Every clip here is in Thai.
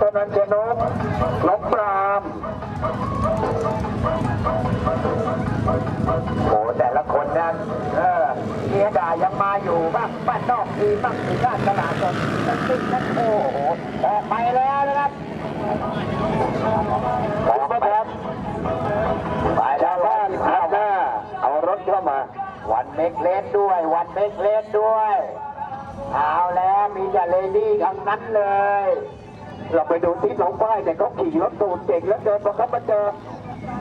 ตนันเจนกลบปรามโอ้แต่ละคนนั้นเออเมียด่ายังมาอยู่บ้างบ้านนอกมีบ้างถึงด้านตลาดสดนั่นซึ่งนั่นโอ้โหออกไปแล้วนะครับออกมาครับไปแล้วบ้านข้าวหน้า เอารถเข้ามา วันเมกเลสด้วย วันเมกเลสด้วย เอาแล้วมีแต่เลดี้ทั้งนั้นเลย เราไปดูที่หลงป้ายแต่เขาขี่รถตูดเก่งแล้วเดินพอเขามาเจอ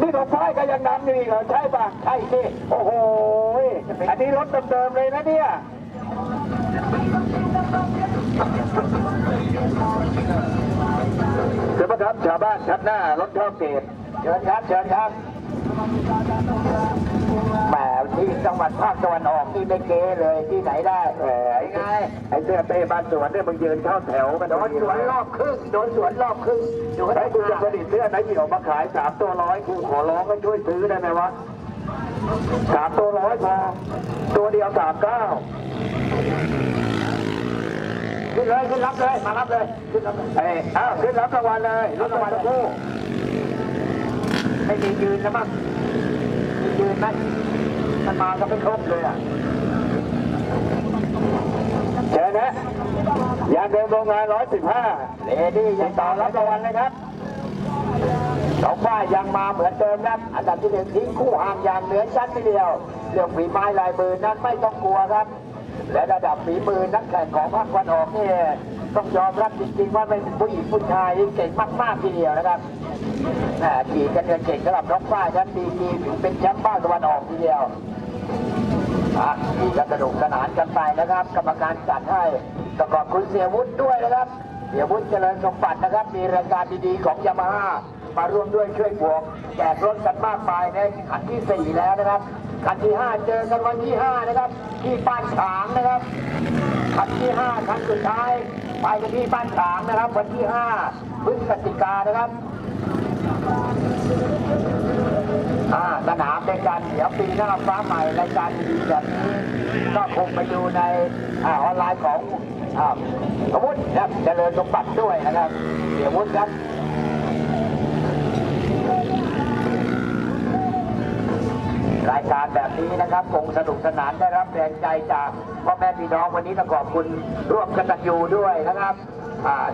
นี่หลงป้ายก็ยังนำอยู่อีกเหรอใช่ปะใช่สิโอ้โหอันนี้รถเดิมๆเลยนะเนี่ยเชิญครับชาวบ้านชัดหน้ารถเข้าเกตเชิญครับเชิญครับ แหมที่จังหวัดภาคตะวันออกนี่ไม่เกเลยที่ไหนได้แหมไอ้ไงไอ้เสื้อเป้บ้านสวนเนี่ยมึงยืนเข้าแถวกันโดนสวนรอบครึ่งโดนสวนรอบครึ่งอยู่ให้กูจะผลิตเสื้อไหนเหี่ยวมาขายสามตัวร้อยกูขอร้องให้ช่วยซื้อได้ไหมวะสามตัวร้อยพอตัวเดียวสามเก้าขึ้นเลยขึ้นรับเลยมารับเลยขึ้นรับเลยเอ้ยอ้าวขึ้นรับรางวัลเลยรับรางวัลทั้งคู่ไม่มียืนนะมั้ง ยืนไหมมันมาก็ไม่ครบเลยอะเชิญนะยานเดิมโรงงานร้อยสิบห้าเลดี้ยังต่อรับรางวัลเลยครับสองฝ่ายยังมาเหมือนเดิมครับ อันดับที่หนึ่งทิ้งคู่ห่างอย่างเหนือชั้นทีเดียว เรื่องฝีไม้ลายมือนั้นไม่ต้องกลัวครับ และระดับฝีมือนักแข่งของภาคตะวันออกนี่ต้องยอมรับจริงๆว่าเป็นผู้หญิงผู้ชายที่เก่งมากๆทีเดียวนะครับแหมขี่กันเงินเก่งสำหรับน้องฝ้ายนั้นดีกีเป็นแชมป์ภาคตะวันออกทีเดียวอะนี่ก็สนุกสนานกันไปนะครับ กรรมการจัดให้ประกอบคุณเสียวุฒิด้วยนะครับเสียวุฒิเจริญสมบัตินะครับ มีรายการดีๆของยามาฮ่ามาร่วมด้วยช่วยบวกแจกรถกันมากมายในขันที่4แล้วนะครับ ขันที่5เจอกันวันที่5นะครับ ที่บ้านฉางนะครับขันที่5ครั้งสุดท้ายไปกันที่บ้านฉางนะครับ วันที่5พฤศจิกานะครับอ่าสนามในการเดี๋ยวปีหน้าฟ้าใหม่รายการดีแบบนี้ก็คงไปดูในอออนไลน์ของอาสมมติครับเจริญสมบัติด้วยนะครับเดี๋ยววุฒิครับานแบบนี้นะครับคงสนุกสนานได้รับแรงใจจากพ่อแม่พี่น้องวันนี้ต้องขอบคุณร่วมกตัญญูด้วยนะครับ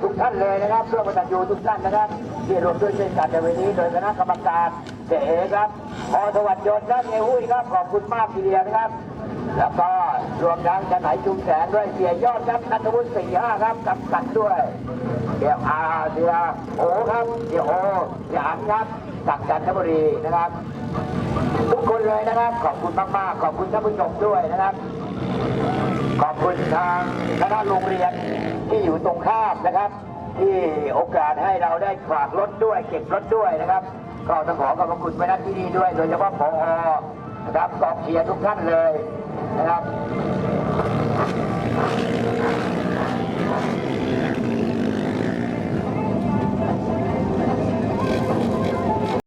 ทุกท่านเลยนะครับร่วมกตัญญูทุกท่านนะครับที่รวมด้วยเช่นกันในวันนี้โดยคณะกรรมการเสครับพอสวัสดิ์ยนต์ครับเอหุ้ยครับขอบคุณมากทีเดียวนะครับ แล้วก็รวมทั้งจะไหนจุงแสงด้วยเสียยอดครับนัทวุฒิสี่ห้าครับกำกับด้วยเดี๋ยวอาเดียโอครับเดี๋ยวโอเดี๋ยวอันครับจากจันทบุรีนะครับ ทุกคนเลยนะครับ ขอบคุณมากๆขอบคุณท่านผู้ชมด้วยนะครับขอบคุณทางคณะโรงเรียนที่อยู่ตรงข้ามนะครับ ที่โอกาสให้เราได้ฝากรถด้วยเก็บรถด้วยนะครับ ก็ต้องขอขอบพระคุณไปณที่นี่ด้วย โดยเฉพาะผอ นะครับกองเชียร์ทุกท่านเลยนะครับ